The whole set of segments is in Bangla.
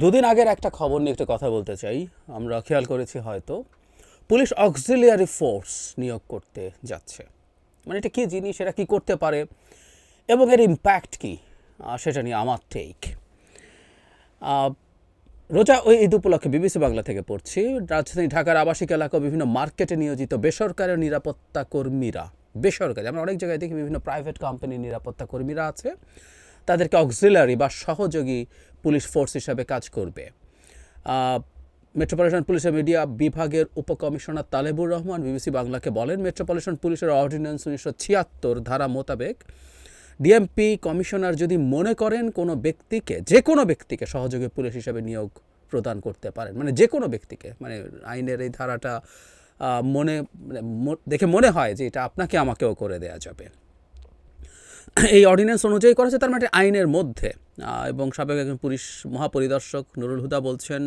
দুদিন আগের একটা খবর নিয়ে একটু কথা বলতে চাই। আমরা খেয়াল করেছি হয়তো। পুলিশ অক্সিলিয়ারি ফোর্স নিয়োগ করতে যাচ্ছে। মানে এটা কী জিনিস? এরা কী করতে পারে? এবং এর ইম্প্যাক্ট কী? সেটা নিয়ে আমার টেক রোজা ওই ঈদ উপলক্ষে বিবিসি বাংলা থেকে পড়ছি। রাজধানী ঢাকার আবাসিক এলাকা বিভিন্ন মার্কেটে নিয়োজিত বেসরকারি নিরাপত্তা কর্মীরা, বেসরকারি, আমরা অনেক জায়গায় দেখি বিভিন্ন প্রাইভেট কোম্পানির নিরাপত্তা কর্মীরা আছে। তাদেরকে অক্সিলারি বা সহযোগী পুলিশ ফোর্স হিসাবে কাজ করবে। মেট্রোপলিটন পুলিশের মিডিয়া বিভাগের উপকমিশনার তালেবুর রহমান বিবিসি বাংলাকে বলেন, মেট্রোপলিটন পুলিশের অর্ডিন্যান্স উনিশশো ছিয়াত্তর ধারা মোতাবেক ডিএমপি কমিশনার যদি মনে করেন কোনো ব্যক্তিকে, যে কোনো ব্যক্তিকে সহযোগী পুলিশ হিসাবে নিয়োগ প্রদান করতে পারেন মানে যে কোনো ব্যক্তিকে মানে আইনের এই ধারাটা মনে মানে দেখে মনে হয় যে এটা আপনাকে আমাকেও করে দেয়া যাবে। এই অর্ডিন্যান্স অনুযায়ী করা হচ্ছে তার মানে আইনের মধ্যে। এবং সাবেক একজন পুলিশ মহাপরিদর্শক নুরুল হুদা বলছেন,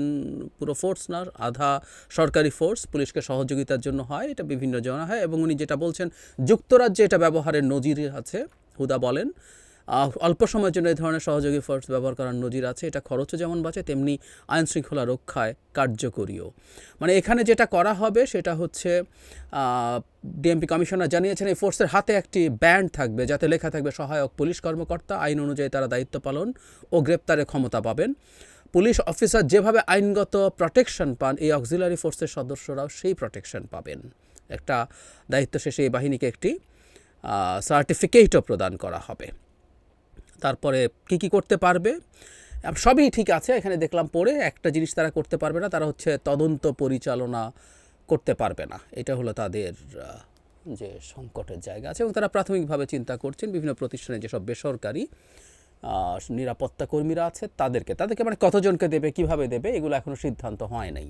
পুরো ফোর্স না, আধা সরকারি ফোর্স পুলিশকে সহযোগিতার জন্য হয়, এটা বিভিন্ন জনা হয় এবং উনি যেটা বলছেন, যুক্তরাজ্যে এটা ব্যবহারের নজির আছে। হুদা বলেন অল্প সময়ের জন্য এই ধরনের সহযোগী ফোর্স ব্যবহার করার নজির আছে, এটা খরচও যেমন বাঁচে, তেমনি আইন শৃঙ্খলা রক্ষায় কার্যকরীও। মানে এখানে যেটা করা হবে, সেটা হচ্ছে ডিএমপি কমিশনার জানিয়েছেন, এই ফোর্সের হাতে একটি ব্যান্ড থাকবে, যাতে লেখা থাকবে, সহায়ক পুলিশ কর্মকর্তা, আইন অনুযায়ী তারা দায়িত্ব পালন ও গ্রেপ্তারের ক্ষমতা পাবেন। পুলিশ অফিসার যেভাবে আইনগত প্রটেকশন পান, এই অক্সিলারি ফোর্সের সদস্যরাও সেই প্রটেকশন পাবেন। একটা দায়িত্ব শেষে এই বাহিনীকে একটি সার্টিফিকেটও প্রদান করা হবে। তারপরে কি কি করতে পারবে? সবই ঠিক আছে, এখানে দেখলাম পড়ে, একটা জিনিস তারা করতে পারবে না, তারা হচ্ছে তদন্ত পরিচালনা করতে পারবে না। এটা হলো তাদের যে সংকটের জায়গা আছে এবং তারা প্রাথমিকভাবে চিন্তা করছেন, বিভিন্ন প্রতিষ্ঠানে যেসব বেসরকারি নিরাপত্তা কর্মীরা আছে তাদেরকে তাদেরকে মানে কতজনকে দেবে, কীভাবে দেবে, এগুলো এখনও সিদ্ধান্ত হয় নাই।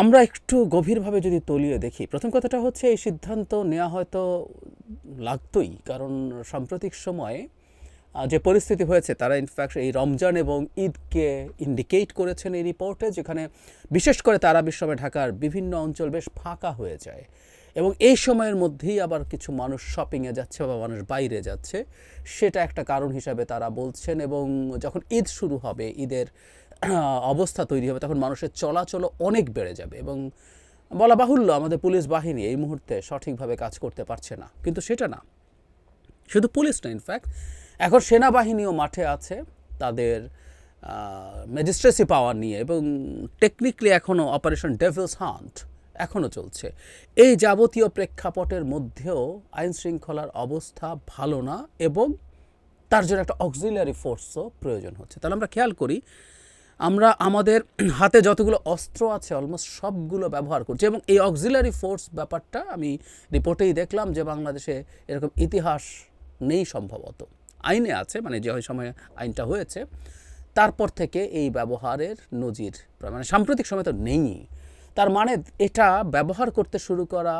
আমরা একটু গভীরভাবে যদি তলিয়ে দেখি, প্রথম কথাটা হচ্ছে এই সিদ্ধান্ত নেওয়া হয়তো লাগতোই, কারণ সাম্প্রতিক সময়ে যে পরিস্থিতি হয়েছে, তারা ইনফ্যাক্ট এই রমজান এবং ঈদকে ইন্ডিকেট করেছেন এই রিপোর্টে যেখানে বিশেষ করে তারা বিশ্বমে ঢাকার বিভিন্ন অঞ্চল বেশ ফাঁকা হয়ে যায়। এবং এই সময়ের মধ্যেই আবার কিছু মানুষ শপিংয়ে যাচ্ছে বা মানুষ বাইরে যাচ্ছে, সেটা একটা কারণ হিসাবে তারা বলছেন এবং যখন ঈদ শুরু হবে, ঈদের অবস্থা তৈরি হবে, তখন মানুষের চলাচল অনেক বেড়ে যাবে এবং বলা বাহুল্য আমাদের পুলিশ বাহিনী এই মুহূর্তে সঠিকভাবে কাজ করতে পারছে না। কিন্তু সেটা না। শুধু পুলিশ না ইনফ্যাক্ট এখন সেনাবাহিনীও মাঠে আছে তাদের ম্যাজিস্ট্রেসি পাওয়ার নিয়ে এবং টেকনিক্যালি এখনও অপারেশন ডেভিলস হান্ট এখনও চলছে। এই যাবতীয় প্রেক্ষাপটের মধ্যেও আইন শৃঙ্খলার অবস্থা ভালো না এবং তার জন্য একটা অক্সিলারি ফোর্সও প্রয়োজন হচ্ছে। তাহলে আমরা খেয়াল করি, আমরা আমাদের হাতে যতগুলো অস্ত্র আছে অলমোস্ট সবগুলো ব্যবহার করছি এবং এই অক্সিলারি ফোর্স ব্যাপারটা আমি রিপোর্টেই দেখলাম যে বাংলাদেশে এরকম ইতিহাস নেই সম্ভবত। আইনে আছে মানে যে সময় আইনটা হয়েছে। তারপর থেকে এই ব্যবহারের নজির মানে সাম্প্রতিক সময় তো নেই। তার মানে এটা ব্যবহার করতে শুরু করা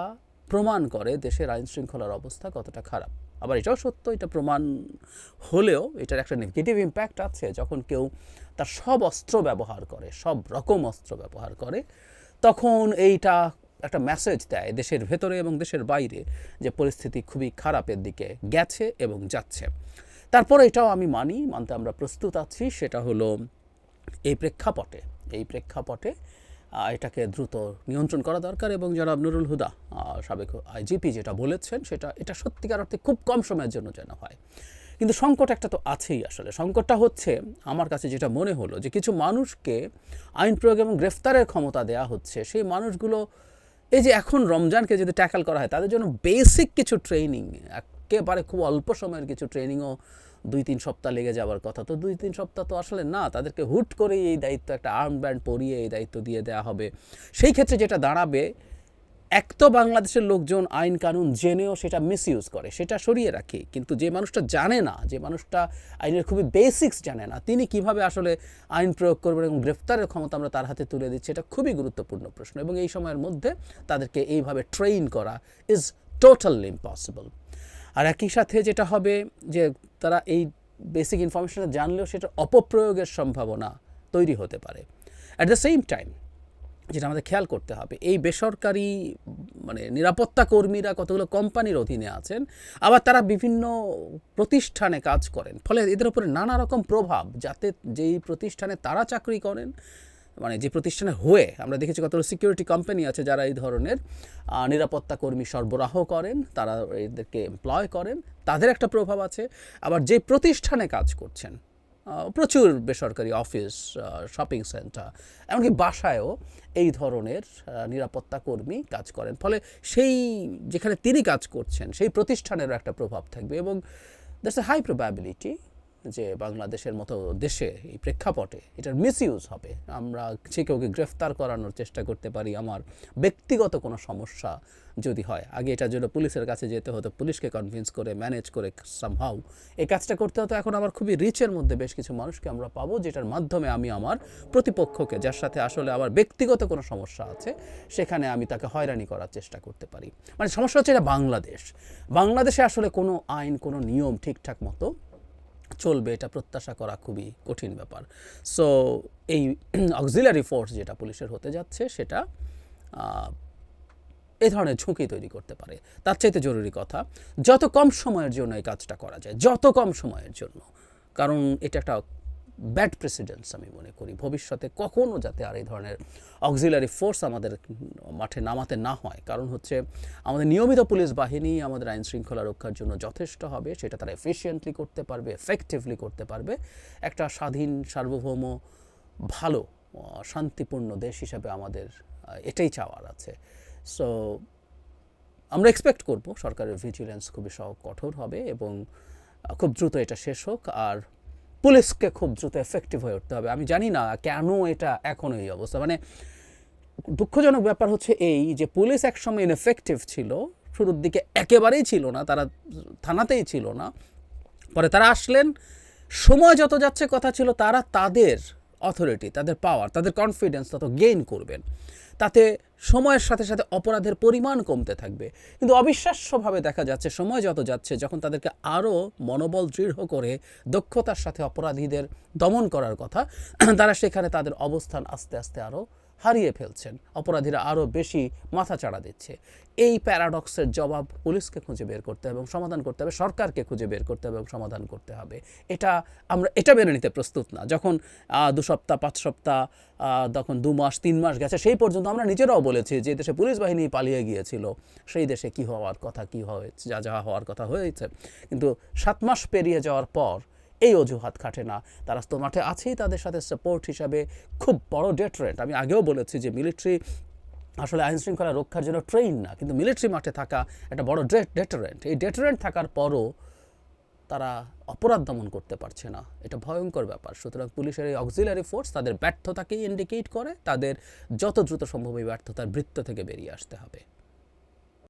প্রমাণ করে দেশের আইন শৃঙ্খলার অবস্থা কতটা খারাপ। আবার এটাও সত্য, এটা প্রমাণ হলেও এটার একটা নেগেটিভ ইম্প্যাক্ট আছে। যখন কেউ তার সব অস্ত্র ব্যবহার করে, সব রকম অস্ত্র ব্যবহার করে, তখন এইটা একটা মেসেজ দেয় দেশের ভেতরে এবং দেশের বাইরে যে পরিস্থিতি খুবই খারাপের দিকে গেছে এবং যাচ্ছে। তারপরে এটাও আমি মানি, মানতে আমরা প্রস্তুত আছি, সেটা হলো এই প্রেক্ষাপটে এই প্রেক্ষাপটে এটাকে দ্রুত নিয়ন্ত্রণ করা দরকার এবং জনাব নুরুল হুদা সাবেক আইজিপি যেটা বলেছেন, সেটা, এটা সত্যিকার অর্থে খুব কম সময়ের জন্য যেন হয়। কিন্তু সংকট একটা তো আছেই আসলে। সংকটটা হচ্ছে, আমার কাছে যেটা মনে হলো যে কিছু মানুষকে আইন প্রয়োগ এবং গ্রেফতারের ক্ষমতা দেয়া হচ্ছে, সেই মানুষগুলো, এই যে এখন রমজানকে যদি ট্যাকল করা হয়, তাদের জন্য বেসিক কিছু ট্রেনিং একেবারে খুব অল্প সময়ের কিছু ট্রেনিংও দুই তিন সপ্তাহ লেগে যাওয়ার কথা। তো দুই তিন সপ্তাহ তো আসলে না, তাদেরকে হুট করেই এই দায়িত্ব একটা আর্ম ব্যান্ড পরিয়ে এই দায়িত্ব দিয়ে দেওয়া হবে। সেই ক্ষেত্রে যেটা দাঁড়াবে, এক তো বাংলাদেশের লোকজন আইন কানুন জেনেও সেটা মিসইউজ করে, সেটা সরিয়ে রাখি। কিন্তু যে মানুষটা জানে না, যে মানুষটা আইনের খুবই বেসিক্স জানে না, তিনি কীভাবে আসলে আইন প্রয়োগ করবেন এবং গ্রেফতারের ক্ষমতা আমরা তার হাতে তুলে দিচ্ছি, এটা খুবই গুরুত্বপূর্ণ প্রশ্ন। এবং এই সময়ের মধ্যে তাদেরকে এইভাবে ট্রেন করা ইজ টোটালি ইম্পসিবল আর একই সাথে যেটা হবে যে তারা এই বেসিক ইনফরমেশনটা জানলেও সেটা অপপ্রয়োগের সম্ভাবনা তৈরি হতে পারে। অ্যাট দ্য সেম টাইম যেটা আমাদের খেয়াল করতে হবে, এই বেসরকারি মানে নিরাপত্তা কর্মীরা কতগুলো কোম্পানির অধীনে আছেন, আবার তারা বিভিন্ন প্রতিষ্ঠানে কাজ করেন। ফলে এদের উপরে নানা রকম প্রভাব, যাতে যেই প্রতিষ্ঠানে তারা চাকরি করেন মানে যে প্রতিষ্ঠানে হয়ে আমরা দেখেছি কতগুলো সিকিউরিটি কোম্পানি আছে যারা এই ধরনের নিরাপত্তা কর্মী সরবরাহ করেন, তারা এদেরকে এমপ্লয় করেন, তাদের একটা প্রভাব আছে। আবার যে প্রতিষ্ঠানে কাজ করছেন প্রচুর বেসরকারি অফিস শপিং সেন্টার এমনকি বাসায়ও এই ধরনের নিরাপত্তা কর্মী কাজ করেন। ফলে সেই যেখানে তিনি কাজ করছেন, সেই প্রতিষ্ঠানেরও একটা প্রভাব থাকবে এবং দ্যাটস এ হাই প্রবাবিলিটি যে বাংলাদেশের মতো দেশে, এই প্রেক্ষাপটে এটার মিসইউজ হবে। আমরা সে কাউকে গ্রেফতার করানোর চেষ্টা করতে পারি, আমার ব্যক্তিগত কোনো সমস্যা যদি হয়, আগে এটার জন্য পুলিশের কাছে যেতে হতো, পুলিশকে কনভিন্স করে ম্যানেজ করে সামহাউ এই কাজটা করতে হতো। এখন আমার খুবই রিচের মধ্যে বেশ কিছু মানুষকে আমরা পাবো, যেটার মাধ্যমে আমি আমার প্রতিপক্ষকে, যার সাথে আসলে আমার ব্যক্তিগত কোনো সমস্যা আছে, সেখানে আমি তাকে হয়রানি করার চেষ্টা করতে পারি। মানে সমস্যা হচ্ছে এটা বাংলাদেশ। বাংলাদেশে আসলে কোনো আইন, কোনো নিয়ম ঠিকঠাক মতো চলবে, এটা প্রত্যাশা করা খুবই কঠিন ব্যাপার। সো এই অক্সিলারি ফোর্স যেটা পুলিশের হতে যাচ্ছে, সেটা এ ধরনের ঝুঁকি তৈরি করতে পারে। তার চাইতে জরুরি কথা, যত কম সময়ের জন্য এই কাজটা করা যায়, যত কম সময়ের জন্য, কারণ এটা একটা ব্যাড প্রেসিডেন্স আমি মনে করি। ভবিষ্যতে কখনো যাতে আর এই ধরনের অক্সিলারি ফোর্স আমাদের মাঠে নামাতে না হয়। কারণ হচ্ছে আমাদের নিয়মিত পুলিশ বাহিনী আমাদের আইন শৃঙ্খলা রক্ষার জন্য যথেষ্ট হবে, সেটা তারা এফিশিয়েন্টলি করতে পারবে এফেক্টিভলি করতে পারবে। একটা স্বাধীন, সার্বভৌম, ভালো শান্তিপূর্ণ দেশ হিসাবে আমাদের এটাই চাওয়ার আছে। সো আমরা এক্সপেক্ট করব সরকারের ভিজিলেন্স খুবই সহ কঠোর হবে এবং খুব দ্রুত এটা শেষ হোক। আর পুলিশকে খুব দ্রুত এফেক্টিভ হয়ে উঠতে হবে। আমি জানি না কেন এটা এখন এই অবস্থা। মানে দুঃখজনক ব্যাপার হচ্ছে এই যে পুলিশ একসময় ইনএফেক্টিভ ছিল, শুরুর দিকে একেবারেই ছিল না, তারা থানাতেই ছিল না। পরে তারা আসলেন, সময় যত যাচ্ছে কথা ছিল, তারা তাদের অথরিটি তাদের পাওয়ার তাদের কনফিডেন্স তত গেইন করবেন। তাতে সময়ের সাথে সাথে অপরাধের পরিমাণ কমতে থাকবে। কিন্তু অবিশ্বাস্যভাবে দেখা যাচ্ছে, সময় যত যাচ্ছে, যখন তাদেরকে আরও মনোবল দৃঢ় করে দক্ষতার সাথে অপরাধীদের দমন করার কথা, তারা সেখানে তাদের অবস্থান আস্তে আস্তে আরও হারিয়ে ফেলছেন। অপরাধীরা আরও বেশি মাথা চাড়া দিচ্ছে। এই প্যারাডক্সের জবাব পুলিশকে খুঁজে বের করতে হবে এবং সমাধান করতে হবে, সরকারকে খুঁজে বের করতে হবে এবং সমাধান করতে হবে। এটা আমরা, এটা মেনে নিতে প্রস্তুত না। যখন দু সপ্তাহ, পাঁচ সপ্তাহ তখন দু মাস, তিন মাস গেছে, সেই পর্যন্ত আমরা নিজেরাও বলেছি যে দেশে পুলিশ বাহিনী পালিয়ে গিয়েছিল। সেই দেশে কি হওয়ার কথা, কি হয়েছে, যা যা হওয়ার কথা হয়েছে। কিন্তু সাত মাস পেরিয়ে যাওয়ার পর এই অজুহাত খাটে না। তারা তো মাঠে আছেই তাদের সাথে সাপোর্ট হিসাবে। খুব বড় ডেটারেন্ট আমি আগেও বলেছি যে মিলিটারি আসলে আইন শৃঙ্খলা রক্ষার জন্য ট্রেন না, কিন্তু মিলিটারি মাঠে থাকা একটা বড় ডেটারেন্ট এই ডেটারেন্ট থাকার পরও তারা অপরাধ দমন করতে পারছে না। এটা ভয়ঙ্কর ব্যাপার। সুতরাং পুলিশের এই অক্সিলারি ফোর্স তাদের ব্যর্থতাকেই ইন্ডিকেট করে। তাদের যত দ্রুত সম্ভব এই ব্যর্থতার বৃত্ত থেকে বেরিয়ে আসতে হবে।